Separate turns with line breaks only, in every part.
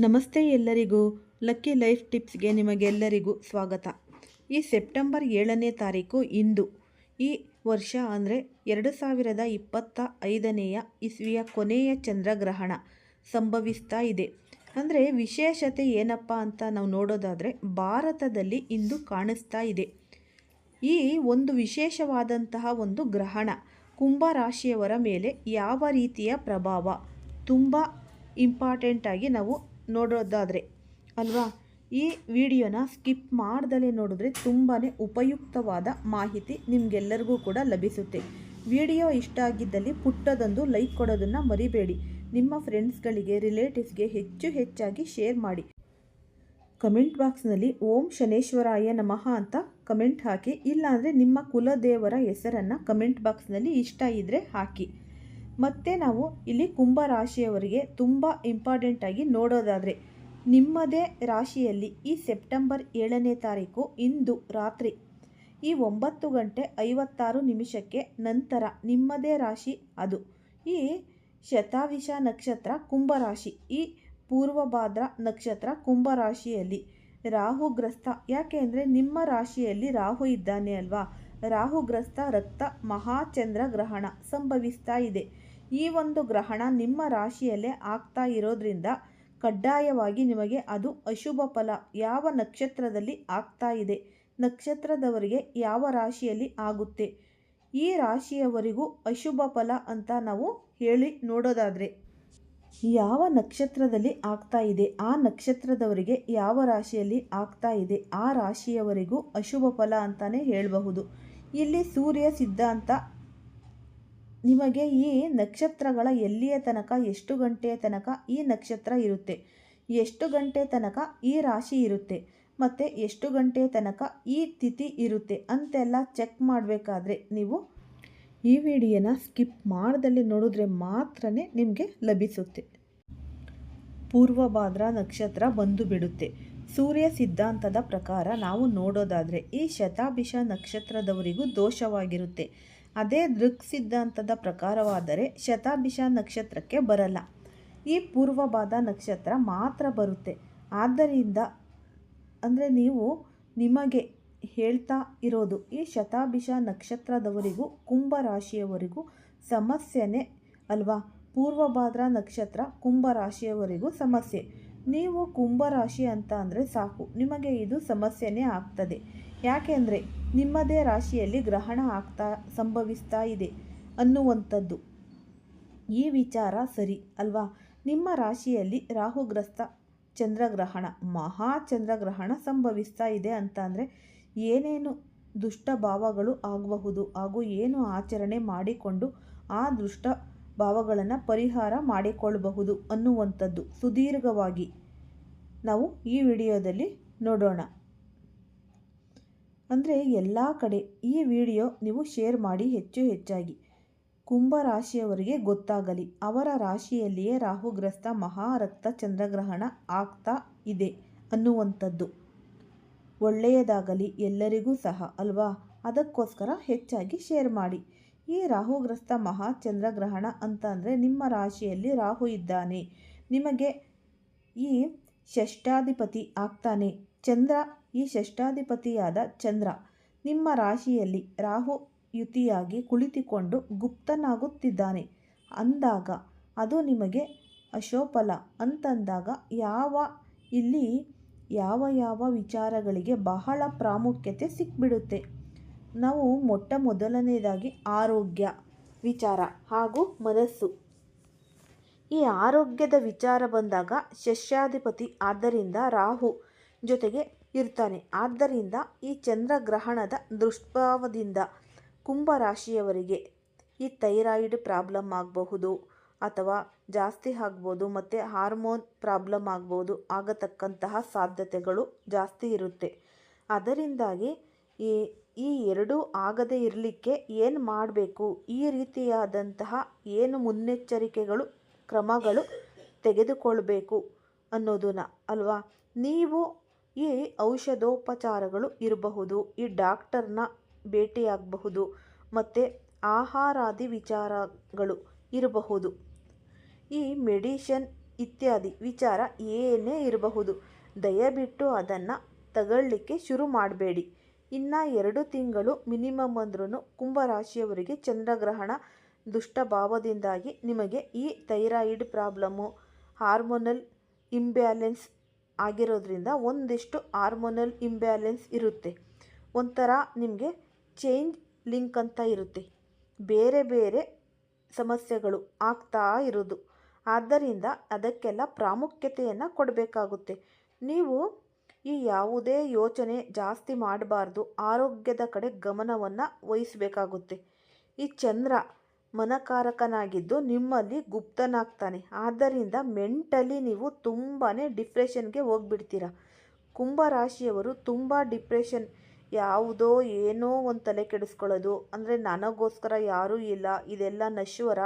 ನಮಸ್ತೆ ಎಲ್ಲರಿಗೂ. Lucky life ಟಿಪ್ಸ್ಗೆ ನಿಮಗೆಲ್ಲರಿಗೂ ಸ್ವಾಗತ. ಈ ಸೆಪ್ಟೆಂಬರ್ ಏಳನೇ ತಾರೀಕು ಇಂದು. ಈ ವರ್ಷ ಅಂದರೆ ಎರಡು ಸಾವಿರದ ಇಪ್ಪತ್ತ ಐದನೆಯ ಇಸ್ವಿಯ ಕೊನೆಯ ಚಂದ್ರಗ್ರಹಣ ಸಂಭವಿಸ್ತಾ ಇದೆ. ಅಂದರೆ ವಿಶೇಷತೆ ಏನಪ್ಪ ಅಂತ ನಾವು ನೋಡೋದಾದರೆ ಭಾರತದಲ್ಲಿ ಇಂದು ಕಾಣಿಸ್ತಾ ಇದೆ. ಈ ಒಂದು ವಿಶೇಷವಾದಂತಹ ಒಂದು ಗ್ರಹಣ ಕುಂಭ ರಾಶಿಯವರ ಮೇಲೆ ಯಾವ ರೀತಿಯ ಪ್ರಭಾವ ತುಂಬ ಇಂಪಾರ್ಟೆಂಟಾಗಿ ನಾವು ನೋಡೋದಾದರೆ, ಅಲ್ವಾ? ಈ ವಿಡಿಯೋನ ಸ್ಕಿಪ್ ಮಾಡ್ದಲೇ ನೋಡಿದ್ರೆ ತುಂಬಾ ಉಪಯುಕ್ತವಾದ ಮಾಹಿತಿ ನಿಮಗೆಲ್ಲರಿಗೂ ಕೂಡ ಲಭಿಸುತ್ತೆ. ವಿಡಿಯೋ ಇಷ್ಟ ಆಗಿದ್ದಲ್ಲಿ ಪುಟ್ಟದೊಂದು ಲೈಕ್ ಕೊಡೋದನ್ನು ಮರಿಬೇಡಿ. ನಿಮ್ಮ ಫ್ರೆಂಡ್ಸ್ಗಳಿಗೆ, ರಿಲೇಟಿವ್ಸ್ಗೆ ಹೆಚ್ಚು ಹೆಚ್ಚಾಗಿ ಶೇರ್ ಮಾಡಿ. ಕಮೆಂಟ್ ಬಾಕ್ಸ್ನಲ್ಲಿ ಓಂ ಶನೇಶ್ವರಾಯ ನಮಃ ಅಂತ ಕಮೆಂಟ್ ಹಾಕಿ, ಇಲ್ಲಾಂದರೆ ನಿಮ್ಮ ಕುಲದೇವರ ಹೆಸರನ್ನು ಕಮೆಂಟ್ ಬಾಕ್ಸ್ನಲ್ಲಿ ಇಷ್ಟ ಇದ್ದರೆ ಹಾಕಿ. ಮತ್ತು ನಾವು ಇಲ್ಲಿ ಕುಂಭ ರಾಶಿಯವರಿಗೆ ತುಂಬ ಇಂಪಾರ್ಟೆಂಟಾಗಿ ನೋಡೋದಾದರೆ, ನಿಮ್ಮದೇ ರಾಶಿಯಲ್ಲಿ ಈ ಸೆಪ್ಟೆಂಬರ್ ಏಳನೇ ತಾರೀಕು ಇಂದು ರಾತ್ರಿ ಈ ಒಂಬತ್ತು ಗಂಟೆ ಐವತ್ತಾರು ನಿಮಿಷಕ್ಕೆ ನಂತರ ನಿಮ್ಮದೇ ರಾಶಿ ಅದು. ಈ ಶತಾವಿಷ ನಕ್ಷತ್ರ ಕುಂಭರಾಶಿ ಈ ಪೂರ್ವಭಾದ್ರ ನಕ್ಷತ್ರ ಕುಂಭರಾಶಿಯಲ್ಲಿ ರಾಹುಗ್ರಸ್ತ ಯಾಕೆ ಅಂದರೆ ನಿಮ್ಮ ರಾಶಿಯಲ್ಲಿ ರಾಹು ಇದ್ದಾನೆ ಅಲ್ವಾ? ರಾಹುಗ್ರಸ್ತ ರಕ್ತ ಮಹಾಚಂದ್ರ ಗ್ರಹಣ ಸಂಭವಿಸ್ತಾ ಇದೆ. ಈ ಒಂದು ಗ್ರಹಣ ನಿಮ್ಮ ರಾಶಿಯಲ್ಲೇ ಆಗ್ತಾ ಇರೋದ್ರಿಂದ ಕಡ್ಡಾಯವಾಗಿ ನಿಮಗೆ ಅದು ಅಶುಭ ಫಲ. ಯಾವ ನಕ್ಷತ್ರದಲ್ಲಿ ಆಗ್ತಾ ಇದೆ? ನಕ್ಷತ್ರದವರಿಗೆ ಯಾವ ರಾಶಿಯಲ್ಲಿ ಆಗುತ್ತೆ? ಈ ರಾಶಿಯವರಿಗೂ ಅಶುಭ ಫಲ ಅಂತ ನಾವು ಹೇಳಿ ನೋಡೋದಾದರೆ, ಯಾವ ನಕ್ಷತ್ರದಲ್ಲಿ ಆಗ್ತಾ ಇದೆ? ಆ ನಕ್ಷತ್ರದವರಿಗೆ ಯಾವ ರಾಶಿಯಲ್ಲಿ ಆಗ್ತಾ ಇದೆ? ಆ ರಾಶಿಯವರಿಗೂ ಅಶುಭ ಫಲ ಅಂತಲೇ ಹೇಳಬಹುದು. ಇಲ್ಲಿ ಸೂರ್ಯ ಸಿದ್ಧಾಂತ ನಿಮಗೆ ಈ ನಕ್ಷತ್ರಗಳ ಎಲ್ಲಿಯ ತನಕ, ಎಷ್ಟು ಗಂಟೆಯ ತನಕ ಈ ನಕ್ಷತ್ರ ಇರುತ್ತೆ? ಎಷ್ಟು ಗಂಟೆ ತನಕ ಈ ರಾಶಿ ಇರುತ್ತೆ? ಮತ್ತು ಎಷ್ಟು ಗಂಟೆಯ ತನಕ ಈ ತಿಥಿ ಇರುತ್ತೆ? ಅಂತೆಲ್ಲ ಚೆಕ್ ಮಾಡಬೇಕಾದ್ರೆ ನೀವು ಈ ವಿಡಿಯೋನ ಸ್ಕಿಪ್ ಮಾಡ್ದಲ್ಲಿ ನೋಡಿದ್ರೆ ಮಾತ್ರ ನಿಮಗೆ ಲಭಿಸುತ್ತೆ. ಪೂರ್ವಭಾದ್ರ ನಕ್ಷತ್ರ ಬಂದು ಬಿಡುತ್ತೆ. ಸೂರ್ಯ ಸಿದ್ಧಾಂತದ ಪ್ರಕಾರ ನಾವು ನೋಡೋದಾದರೆ ಈ ಶತಾಭಿಷ ನಕ್ಷತ್ರದವರಿಗೂ ದೋಷವಾಗಿರುತ್ತೆ. ಅದೇ ದೃಕ್ ಸಿದ್ಧಾಂತದ ಪ್ರಕಾರವಾದರೆ ಶತಾಭಿಷ ನಕ್ಷತ್ರಕ್ಕೆ ಬರಲ್ಲ. ಈ ಪೂರ್ವಭಾದ ನಕ್ಷತ್ರ ಮಾತ್ರ ಬರುತ್ತೆ. ಆದ್ದರಿಂದ ಅಂದರೆ ನೀವು ನಿಮಗೆ ಹೇಳ್ತಾ ಇರೋದು ಈ ಶತಾಭಿಷ ನಕ್ಷತ್ರದವರಿಗೂ ಕುಂಭ ರಾಶಿಯವರಿಗೂ ಸಮಸ್ಯೆನೇ ಅಲ್ವಾ? ಪೂರ್ವಭಾದ್ರ ನಕ್ಷತ್ರ ಕುಂಭ ರಾಶಿಯವರಿಗೂ ಸಮಸ್ಯೆ. ನೀವು ಕುಂಭರಾಶಿ ಅಂತ ಅಂದರೆ ಸಾಕು. ನಿಮಗೆ ಇದು ಸಮಸ್ಯೆನೇ ಆಗ್ತದೆ. ಯಾಕೆಂದರೆ ನಿಮ್ಮದೇ ರಾಶಿಯಲ್ಲಿ ಗ್ರಹಣ ಆಗ್ತಾ ಸಂಭವಿಸ್ತಾ ಇದೆ ಅನ್ನುವಂಥದ್ದು. ಈ ವಿಚಾರ ಸರಿ, ಅಲ್ವಾ? ನಿಮ್ಮ ರಾಶಿಯಲ್ಲಿ ರಾಹುಗ್ರಸ್ತ ಚಂದ್ರಗ್ರಹಣ, ಮಹಾ ಚಂದ್ರಗ್ರಹಣ ಸಂಭವಿಸ್ತಾ ಇದೆ ಅಂತ ಅಂದರೆ ಏನೇನು ದುಷ್ಟ ಭಾವಗಳು ಆಗಬಹುದು ಹಾಗೂ ಏನು ಆಚರಣೆ ಮಾಡಿಕೊಂಡು ಆ ದುಷ್ಟ ಭಾವಗಳನ್ನು ಪರಿಹಾರ ಮಾಡಿಕೊಳ್ಳಬಹುದು ಅನ್ನುವಂಥದ್ದು. ಸುದೀರ್ಘವಾಗಿ ನಾವು ಈ ವಿಡಿಯೋದಲ್ಲಿ ನೋಡೋಣ. ಅಂದರೆ ಎಲ್ಲ ಕಡೆ ಈ ವಿಡಿಯೋ ನೀವು ಶೇರ್ ಮಾಡಿ ಹೆಚ್ಚು ಹೆಚ್ಚಾಗಿ. ಕುಂಭ ರಾಶಿಯವರಿಗೆ ಗೊತ್ತಾಗಲಿ. ಅವರ ರಾಶಿಯಲ್ಲಿಯೇ ರಾಹುಗ್ರಸ್ತ ಮಹಾರಕ್ತ ಚಂದ್ರಗ್ರಹಣ ಆಗ್ತಾ ಇದೆ ಅನ್ನುವಂಥದ್ದು. ಒಳ್ಳೆಯದಾಗಲಿ ಎಲ್ಲರಿಗೂ ಸಹ ಅಲ್ವಾ? ಅದಕ್ಕೋಸ್ಕರ ಹೆಚ್ಚಾಗಿ ಶೇರ್ ಮಾಡಿ. ಈ ರಾಹುಗ್ರಸ್ತ ಮಹಾ ಚಂದ್ರಗ್ರಹಣ ಅಂತ ಅಂದರೆ ನಿಮ್ಮ ರಾಶಿಯಲ್ಲಿ ರಾಹು ಇದ್ದಾನೆ. ನಿಮಗೆ ಈ ಷಷ್ಠಾಧಿಪತಿ ಆಗ್ತಾನೆ. ಚಂದ್ರ ಈ ಷಷ್ಠಾಧಿಪತಿಯಾದ ಚಂದ್ರ. ನಿಮ್ಮ ರಾಶಿಯಲ್ಲಿ ರಾಹು ಯುತಿಯಾಗಿ ಕುಳಿತುಕೊಂಡು ಗುಪ್ತನಾಗುತ್ತಿದ್ದಾನೆ. ಅಂದಾಗ ಅದು ನಿಮಗೆ ಅಶೋಫಲ ಅಂತಂದಾಗ ಯಾವ ಇಲ್ಲಿ ಯಾವ ಯಾವ ವಿಚಾರಗಳಿಗೆ ಬಹಳ ಪ್ರಾಮುಖ್ಯತೆ ಸಿಕ್ಬಿಡುತ್ತೆ. ನಾವು ಮೊಟ್ಟ ಮೊದಲನೇದಾಗಿ ಆರೋಗ್ಯ ವಿಚಾರ ಹಾಗೂ ಮನಸ್ಸು. ಈ ಆರೋಗ್ಯದ ವಿಚಾರ ಬಂದಾಗ ಶಷ್ಯಾಧಿಪತಿ ಆದ್ದರಿಂದ ರಾಹು ಜೊತೆಗೆ ಇರ್ತಾನೆ. ಆದ್ದರಿಂದ ಈ ಚಂದ್ರಗ್ರಹಣದ ದುಷ್ಪ್ರಭಾವದಿಂದ ಕುಂಭರಾಶಿಯವರಿಗೆ ಈ ಥೈರಾಯ್ಡ್ ಪ್ರಾಬ್ಲಮ್ ಆಗಬಹುದು ಅಥವಾ ಜಾಸ್ತಿ ಆಗ್ಬೋದು ಮತ್ತು ಹಾರ್ಮೋನ್ ಪ್ರಾಬ್ಲಮ್ ಆಗ್ಬೋದು ಆಗತಕ್ಕಂತಹ ಸಾಧ್ಯತೆಗಳು ಜಾಸ್ತಿ ಇರುತ್ತೆ. ಅದರಿಂದಾಗಿ ಈ ಈ ಎರಡೂ ಆಗದೆ ಇರಲಿಕ್ಕೆ ಏನು ಮಾಡಬೇಕು? ಈ ರೀತಿಯಾದಂತಹ ಏನು ಮುನ್ನೆಚ್ಚರಿಕೆಗಳು, ಕ್ರಮಗಳು ತೆಗೆದುಕೊಳ್ಬೇಕು ಅನ್ನೋದನ್ನ ಅಲ್ವಾ? ನೀವು ಈ ಔಷಧೋಪಚಾರಗಳು ಇರಬಹುದು, ಈ ಡಾಕ್ಟರ್ನ ಭೇಟಿಯಾಗಬಹುದು, ಮತ್ತು ಆಹಾರಾದಿ ವಿಚಾರಗಳು ಇರಬಹುದು. ಈ ಮೆಡಿಷನ್ ಇತ್ಯಾದಿ ವಿಚಾರ ಏನೇ ಇರಬಹುದು, ದಯವಿಟ್ಟು ಅದನ್ನು ತಗೊಳ್ಳಿಕ್ಕೆ ಶುರು ಮಾಡಬೇಡಿ. ಇನ್ನು ಎರಡು ತಿಂಗಳು ಮಿನಿಮಮ್ ಅಂದ್ರೂ ಕುಂಭರಾಶಿಯವರಿಗೆ ಚಂದ್ರಗ್ರಹಣ ದುಷ್ಟಭಾವದಿಂದಾಗಿ ನಿಮಗೆ ಈ ಥೈರಾಯಿಡ್ ಪ್ರಾಬ್ಲಮ್ಮು ಹಾರ್ಮೋನಲ್ ಇಂಬ್ಯಾಲೆನ್ಸ್ ಆಗಿರೋದ್ರಿಂದ ಒಂದಿಷ್ಟು ಹಾರ್ಮೋನಲ್ ಇಂಬ್ಯಾಲೆನ್ಸ್ ಇರುತ್ತೆ. ಒಂಥರ ನಿಮಗೆ ಚೇಂಜ್ ಲಿಂಕ್ ಅಂತ ಇರುತ್ತೆ. ಬೇರೆ ಬೇರೆ ಸಮಸ್ಯೆಗಳು ಆಗ್ತಾ ಇರೋದು. ಆದ್ದರಿಂದ ಅದಕ್ಕೆಲ್ಲ ಪ್ರಾಮುಖ್ಯತೆಯನ್ನು ಕೊಡಬೇಕಾಗುತ್ತೆ. ನೀವು ಈ ಯಾವುದೇ ಯೋಚನೆ ಜಾಸ್ತಿ ಮಾಡಬಾರ್ದು. ಆರೋಗ್ಯದ ಕಡೆ ಗಮನವನ್ನು ವಹಿಸಬೇಕಾಗುತ್ತೆ. ಈ ಚಂದ್ರ ಮನಕಾರಕನಾಗಿದ್ದು ನಿಮ್ಮಲ್ಲಿ ಗುಪ್ತನಾಗ್ತಾನೆ. ಆದ್ದರಿಂದ ಮೆಂಟಲಿ ನೀವು ತುಂಬಾ ಡಿಪ್ರೆಷನ್ಗೆ ಹೋಗ್ಬಿಡ್ತೀರ. ಕುಂಭರಾಶಿಯವರು ತುಂಬ ಡಿಪ್ರೆಷನ್, ಯಾವುದೋ ಏನೋ ಒಂದು ತಲೆ ಕೆಡಿಸ್ಕೊಳ್ಳೋದು, ಅಂದರೆ ನನಗೋಸ್ಕರ ಯಾರೂ ಇಲ್ಲ, ಇದೆಲ್ಲ ನಶ್ವರ,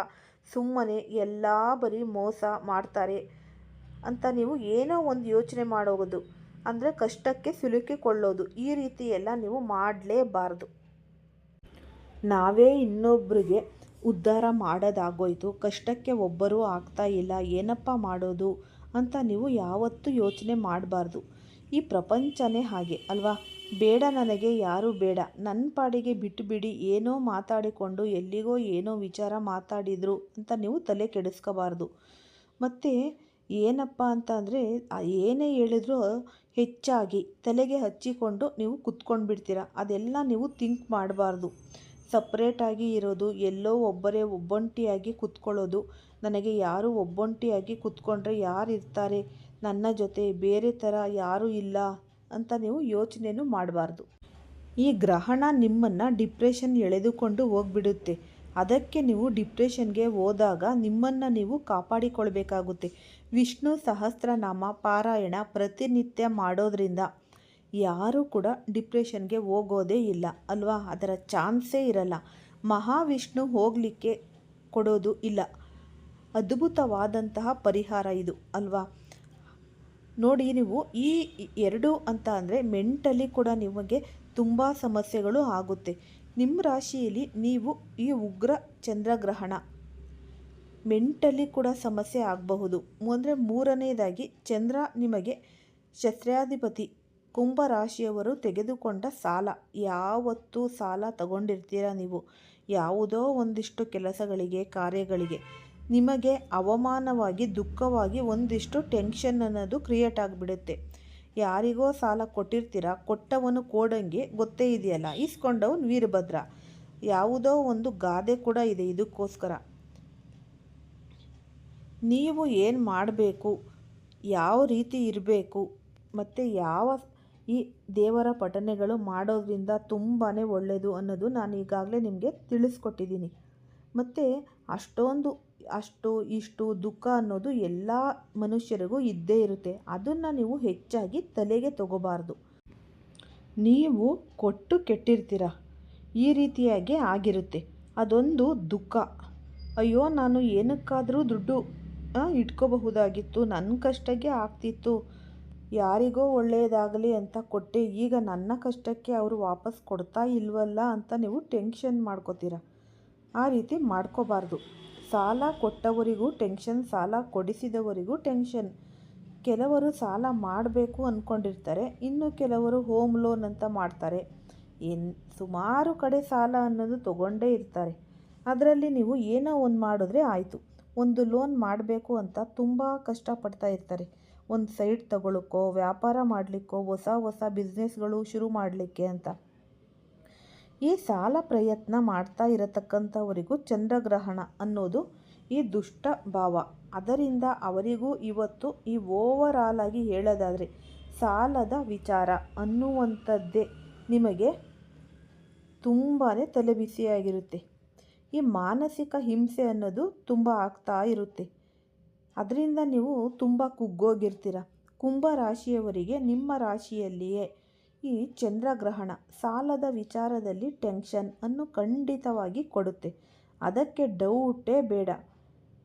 ಸುಮ್ಮನೆ ಎಲ್ಲ ಬರೀ ಮೋಸ ಮಾಡ್ತಾರೆ ಅಂತ ನೀವು ಏನೋ ಒಂದು ಯೋಚನೆ ಮಾಡೋದು. ಅಂದರೆ ಕಷ್ಟಕ್ಕೆ ಸಿಲುಕಿಕೊಳ್ಳೋದು ಈ ರೀತಿ ಎಲ್ಲ ನೀವು ಮಾಡಲೇಬಾರ್ದು. ನಾವೇ ಇನ್ನೊಬ್ಬರಿಗೆ ಉದ್ಧಾರ ಮಾಡೋದಾಗೋಯ್ತು. ಕಷ್ಟಕ್ಕೆ ಒಬ್ಬರೂ ಆಗ್ತಾ ಇಲ್ಲ. ಏನಪ್ಪ ಮಾಡೋದು ಅಂತ ನೀವು ಯಾವತ್ತೂ ಯೋಚನೆ ಮಾಡಬಾರ್ದು. ಈ ಪ್ರಪಂಚನೇ ಹಾಗೆ, ಅಲ್ವಾ? ಬೇಡ ನನಗೆ, ಯಾರೂ ಬೇಡ. ನನ್ನ ಪಾಡಿಗೆ ಬಿಟ್ಟುಬಿಡಿ ಏನೋ ಮಾತಾಡಿಕೊಂಡು ಎಲ್ಲಿಗೋ ಏನೋ ವಿಚಾರ ಮಾತಾಡಿದರು ಅಂತ ನೀವು ತಲೆ ಕೆಡಿಸ್ಕೋಬಾರ್ದು. ಮತ್ತು ಏನಪ್ಪ ಅಂತ ಅಂದರೆ ಏನೇ ಹೇಳಿದ್ರೂ ಹೆಚ್ಚಾಗಿ ತಲೆಗೆ ಹಚ್ಚಿಕೊಂಡು ನೀವು ಕುತ್ಕೊಂಡು ಬಿಡ್ತೀರ ಅದೆಲ್ಲ ನೀವು ಥಿಂಕ್ ಮಾಡಬಾರ್ದು. ಸಪ್ರೇಟಾಗಿ ಇರೋದು, ಎಲ್ಲೋ ಒಬ್ಬರೇ ಒಬ್ಬೊಂಟಿಯಾಗಿ ಕುತ್ಕೊಳ್ಳೋದು. ನನಗೆ ಯಾರು ಒಬ್ಬೊಂಟಿಯಾಗಿ ಕುತ್ಕೊಂಡ್ರೆ ಯಾರು ಇರ್ತಾರೆ? ನನ್ನ ಜೊತೆ ಬೇರೆ ಥರ ಯಾರೂ ಇಲ್ಲ ಅಂತ ನೀವು ಯೋಚನೆಯೂ ಮಾಡಬಾರ್ದು. ಈ ಗ್ರಹಣ ನಿಮ್ಮನ್ನು ಡಿಪ್ರೆಷನ್ ಎಳೆದುಕೊಂಡು ಹೋಗ್ಬಿಡುತ್ತೆ. ಅದಕ್ಕೆ ನೀವು ಡಿಪ್ರೆಷನ್ಗೆ ಹೋದಾಗ ನಿಮ್ಮನ್ನು ನೀವು ಕಾಪಾಡಿಕೊಳ್ಬೇಕಾಗುತ್ತೆ. ವಿಷ್ಣು ಸಹಸ್ರನಾಮ ಪಾರಾಯಣ ಪ್ರತಿನಿತ್ಯ ಮಾಡೋದ್ರಿಂದ ಯಾರೂ ಕೂಡ ಡಿಪ್ರೆಷನ್ಗೆ ಹೋಗೋದೇ ಇಲ್ಲ, ಅಲ್ವಾ? ಅದರ ಚಾನ್ಸೇ ಇರಲ್ಲ. ಮಹಾವಿಷ್ಣು ಹೋಗಲಿಕ್ಕೆ ಕೊಡೋದು ಇಲ್ಲ. ಅದ್ಭುತವಾದಂತಹ ಪರಿಹಾರ ಇದು, ಅಲ್ವಾ? ನೋಡಿ, ನೀವು ಈ ಎರಡು ಅಂತ ಅಂದರೆ ಮೆಂಟಲಿ ಕೂಡ ನಿಮಗೆ ತುಂಬ ಸಮಸ್ಯೆಗಳು ಆಗುತ್ತೆ. ನಿಮ್ಮ ರಾಶಿಯಲ್ಲಿ ನೀವು ಈ ಉಗ್ರ ಚಂದ್ರಗ್ರಹಣ ಮೆಂಟಲಿ ಕೂಡ ಸಮಸ್ಯೆ ಆಗಬಹುದು. ಅಂದರೆ ಮೂರನೇದಾಗಿ ಚಂದ್ರ ನಿಮಗೆ ಶಸ್ತ್ರಾಧಿಪತಿ ಕುಂಭರಾಶಿಯವರು ತೆಗೆದುಕೊಂಡ ಸಾಲ. ಯಾವತ್ತೂ ಸಾಲ ತಗೊಂಡಿರ್ತೀರ ನೀವು? ಯಾವುದೋ ಒಂದಿಷ್ಟು ಕೆಲಸಗಳಿಗೆ, ಕಾರ್ಯಗಳಿಗೆ. ನಿಮಗೆ ಅವಮಾನವಾಗಿ, ದುಃಖವಾಗಿ ಒಂದಿಷ್ಟು ಟೆನ್ಷನ್ ಅನ್ನೋದು ಕ್ರಿಯೇಟ್ ಆಗಿಬಿಡುತ್ತೆ. ಯಾರಿಗೋ ಸಾಲ ಕೊಟ್ಟಿರ್ತೀರ? ಕೊಟ್ಟವನು ಕೋಡಂಗೆ ಗೊತ್ತೇ ಇದೆಯಲ್ಲ. ಇಸ್ಕೊಂಡವನು ವೀರಭದ್ರ. ಯಾವುದೋ ಒಂದು ಗಾದೆ ಕೂಡ ಇದೆ ಇದಕ್ಕೋಸ್ಕರ. ನೀವು ಏನು ಮಾಡಬೇಕು? ಯಾವ ರೀತಿ ಇರಬೇಕು? ಮತ್ತು ಯಾವ ಈ ದೇವರ ಪಠನೆಗಳು ಮಾಡೋದ್ರಿಂದ ತುಂಬಾ ಒಳ್ಳೆಯದು ಅನ್ನೋದು ನಾನು ಈಗಾಗಲೇ ನಿಮಗೆ ತಿಳಿಸ್ಕೊಟ್ಟಿದ್ದೀನಿ. ಮತ್ತು ಅಷ್ಟೊಂದು, ಅಷ್ಟು, ಇಷ್ಟು ದುಃಖ ಅನ್ನೋದು ಎಲ್ಲ ಮನುಷ್ಯರಿಗೂ ಇದ್ದೇ ಇರುತ್ತೆ. ಅದನ್ನು ನೀವು ಹೆಚ್ಚಾಗಿ ತಲೆಗೆ ತಗೋಬಾರ್ದು. ನೀವು ಕೊಟ್ಟು ಕೆಟ್ಟಿರ್ತೀರ? ಈ ರೀತಿಯಾಗಿ ಆಗಿರುತ್ತೆ. ಅದೊಂದು ದುಃಖ. ಅಯ್ಯೋ, ನಾನು ಏನಕ್ಕಾದರೂ ದುಡ್ಡು ಇಟ್ಕೋಬಹುದಾಗಿತ್ತು. ನನ್ನ ಕಷ್ಟಕ್ಕೆ ಆಗ್ತಿತ್ತು. ಯಾರಿಗೋ ಒಳ್ಳೆಯದಾಗಲಿ ಅಂತ ಕೊಟ್ಟೆ. ಈಗ ನನ್ನ ಕಷ್ಟಕ್ಕೆ ಅವರು ವಾಪಸ್ ಕೊಡ್ತಾ ಇಲ್ವಲ್ಲ ಅಂತ ನೀವು ಟೆನ್ಷನ್ ಮಾಡ್ಕೋತೀರ? ಆ ರೀತಿ ಮಾಡ್ಕೋಬಾರ್ದು. ಸಾಲ ಕೊಟ್ಟವರಿಗೂ ಟೆನ್ಷನ್, ಸಾಲ ಕೊಡಿಸಿದವರಿಗೂ ಟೆನ್ಷನ್. ಕೆಲವರು ಸಾಲ ಮಾಡಬೇಕು ಅಂದ್ಕೊಂಡಿರ್ತಾರೆ ಇನ್ನು ಕೆಲವರು ಹೋಮ್ ಲೋನ್ ಅಂತ ಮಾಡ್ತಾರೆ. ಏನು, ಸುಮಾರು ಕಡೆ ಸಾಲ ಅನ್ನೋದು ತಗೊಂಡೇ ಇರ್ತಾರೆ. ಅದರಲ್ಲಿ ನೀವು ಏನೋ ಒಂದು ಮಾಡಿದ್ರೆ ಆಯಿತು. ಒಂದು ಲೋನ್ ಮಾಡಬೇಕು ಅಂತ ತುಂಬ ಕಷ್ಟಪಡ್ತಾ ಇರ್ತಾರೆ. ಒಂದು ಸೈಟ್ ತಗೊಳಕ್ಕೋ, ವ್ಯಾಪಾರ ಮಾಡಲಿಕ್ಕೋ, ಹೊಸ ಹೊಸ ಬಿಸ್ನೆಸ್ಗಳು ಶುರು ಮಾಡಲಿಕ್ಕೆ ಅಂತ. ಈ ಸಾಲ ಪ್ರಯತ್ನ ಮಾಡ್ತಾ ಇರತಕ್ಕಂಥವರಿಗೂ ಚಂದ್ರಗ್ರಹಣ ಅನ್ನೋದು ಈ ದುಷ್ಟ ಭಾವ. ಅದರಿಂದ ಅವರಿಗೂ ಇವತ್ತು ಈ ಓವರ್ ಆಗಿ ಹೇಳೋದಾದರೆ ಸಾಲದ ವಿಚಾರ ಅನ್ನುವಂಥದ್ದೇ ನಿಮಗೆ ತುಂಬಾ ತಲೆಬಿಸಿಯಾಗಿರುತ್ತೆ ಈ ಮಾನಸಿಕ ಹಿಂಸೆ ಅನ್ನೋದು ತುಂಬ ಆಗ್ತಾ ಇರುತ್ತೆ. ಅದರಿಂದ ನೀವು ತುಂಬ ಕುಗ್ಗೋಗಿರ್ತೀರ. ಕುಂಭ ರಾಶಿಯವರಿಗೆ ನಿಮ್ಮ ರಾಶಿಯಲ್ಲಿಯೇ ಈ ಚಂದ್ರಗ್ರಹಣ ಸಾಲದ ವಿಚಾರದಲ್ಲಿ ಟೆನ್ಷನ್ ಅನ್ನು ಖಂಡಿತವಾಗಿ ಕೊಡುತ್ತೆ. ಅದಕ್ಕೆ ಡೌಟೇ ಬೇಡ.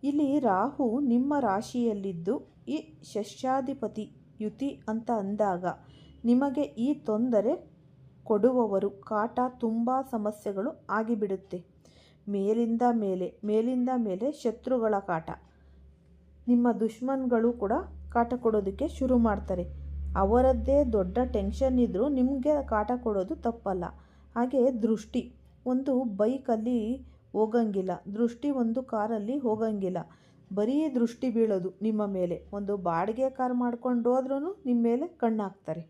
ಇಲ್ಲಿ ರಾಹು ನಿಮ್ಮ ರಾಶಿಯಲ್ಲಿದ್ದು ಈ ಶಷ್ಯಾಧಿಪತಿ ಯುತಿ ಅಂತ ಅಂದಾಗ ನಿಮಗೆ ಈ ತೊಂದರೆ ಕೊಡುವವರು ಕಾಟ ತುಂಬ ಸಮಸ್ಯೆಗಳು ಆಗಿಬಿಡುತ್ತೆ. ಮೇಲಿಂದ ಮೇಲೆ ಮೇಲಿಂದ ಮೇಲೆ ಶತ್ರುಗಳ ಕಾಟ. ನಿಮ್ಮ ದುಶ್ಮನ್ಗಳು ಕೂಡ ಕಾಟ ಕೊಡೋದಕ್ಕೆ ಶುರು ಮಾಡ್ತಾರೆ. ಅವರದ್ದೇ ದೊಡ್ಡ ಟೆನ್ಷನ್ ಇದ್ದರೂ ನಿಮಗೆ ಕಾಟ ಕೊಡೋದು ತಪ್ಪಲ್ಲ. ಹಾಗೆ ದೃಷ್ಟಿ. ಒಂದು ಬೈಕಲ್ಲಿ ಹೋಗಂಗಿಲ್ಲ. ದೃಷ್ಟಿ ಒಂದು ಕಾರಲ್ಲಿ ಹೋಗಂಗಿಲ್ಲ. ಬರೀ ದೃಷ್ಟಿ ಬೀಳೋದು ನಿಮ್ಮ ಮೇಲೆ. ಒಂದು ಬಾಡಿಗೆ ಕಾರ್ ಮಾಡ್ಕೊಂಡು ಹೋದ್ರೂ ನಿಮ್ಮ ಮೇಲೆ ಕಣ್ಣಾಕ್ತಾರೆ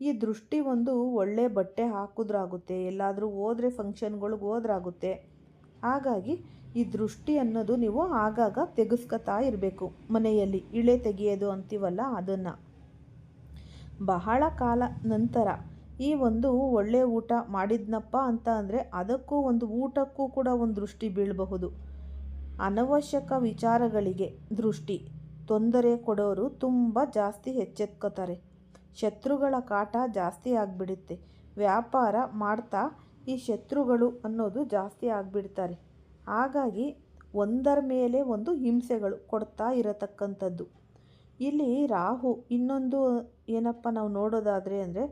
ಈ ದೃಷ್ಟಿ ಒಂದು ಒಳ್ಳೆ ಬಟ್ಟೆ ಹಾಕಿದ್ರಾಗುತ್ತೆ. ಎಲ್ಲಾದರೂ ಹೋದರೆ ಫಂಕ್ಷನ್ಗಳಿಗೆ ಹೋದ್ರಾಗುತ್ತೆ. ಹಾಗಾಗಿ ಈ ದೃಷ್ಟಿ ಅನ್ನೋದು ನೀವು ಆಗಾಗ ತೆಗೆಸ್ಕೊತಾ ಇರಬೇಕು. ಮನೆಯಲ್ಲಿ ಇಳೆ ತೆಗೆಯೋದು ಅಂತೀವಲ್ಲ ಅದನ್ನು. ಬಹಳ ಕಾಲ ನಂತರ ಈ ಒಂದು ಒಳ್ಳೆ ಊಟ ಮಾಡಿದ್ನಪ್ಪ ಅಂತ ಅಂದರೆ ಅದಕ್ಕೂ ಒಂದು ಊಟಕ್ಕೂ ಕೂಡ ಒಂದು ದೃಷ್ಟಿ ಬೀಳಬಹುದು. ಅನವಶ್ಯಕ ವಿಚಾರಗಳಿಗೆ ದೃಷ್ಟಿ. ತೊಂದರೆ ಕೊಡೋರು ತುಂಬ ಜಾಸ್ತಿ ಹೆಚ್ಚೆತ್ಕೋತಾರೆ ಶತ್ರುಗಳ ಕಾಟ ಜಾಸ್ತಿ ಆಗಿಬಿಡುತ್ತೆ. ವ್ಯಾಪಾರ ಮಾಡ್ತಾ ಈ ಶತ್ರುಗಳು ಅನ್ನೋದು ಜಾಸ್ತಿ ಆಗಿಬಿಡ್ತಾರೆ. ಹಾಗಾಗಿ ಒಂದರ ಮೇಲೆ ಒಂದು ಹಿಂಸೆಗಳು ಕೊಡ್ತಾ ಇರತಕ್ಕಂಥದ್ದು. ಇಲ್ಲಿ ರಾಹು ಇನ್ನೊಂದು ಏನಪ್ಪ ನಾವು ನೋಡೋದಾದರೆ ಅಂದರೆ,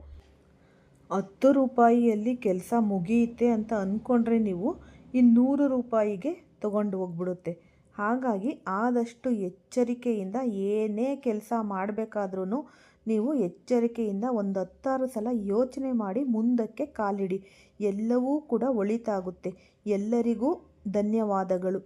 ಹತ್ತು ರೂಪಾಯಿಯಲ್ಲಿ ಕೆಲಸ ಮುಗಿಯುತ್ತೆ ಅಂತ ಅಂದ್ಕೊಂಡ್ರೆ ನೀವು ಇನ್ನೂರು ರೂಪಾಯಿಗೆ ತಗೊಂಡು ಹೋಗ್ಬಿಡುತ್ತೆ. ಹಾಗಾಗಿ ಆದಷ್ಟು ಎಚ್ಚರಿಕೆಯಿಂದ ಏನೇ ಕೆಲಸ ಮಾಡಬೇಕಾದ್ರೂ ನೀವು ಎಚ್ಚರಿಕೆಯಿಂದ ಒಂದು ಹತ್ತಾರು ಸಲ ಯೋಚನೆ ಮಾಡಿ ಮುಂದಕ್ಕೆ ಕಾಲಿಡಿ. ಎಲ್ಲವೂ ಕೂಡ ಒಳಿತಾಗುತ್ತೆ. ಎಲ್ಲರಿಗೂ ಧನ್ಯವಾದಗಳು.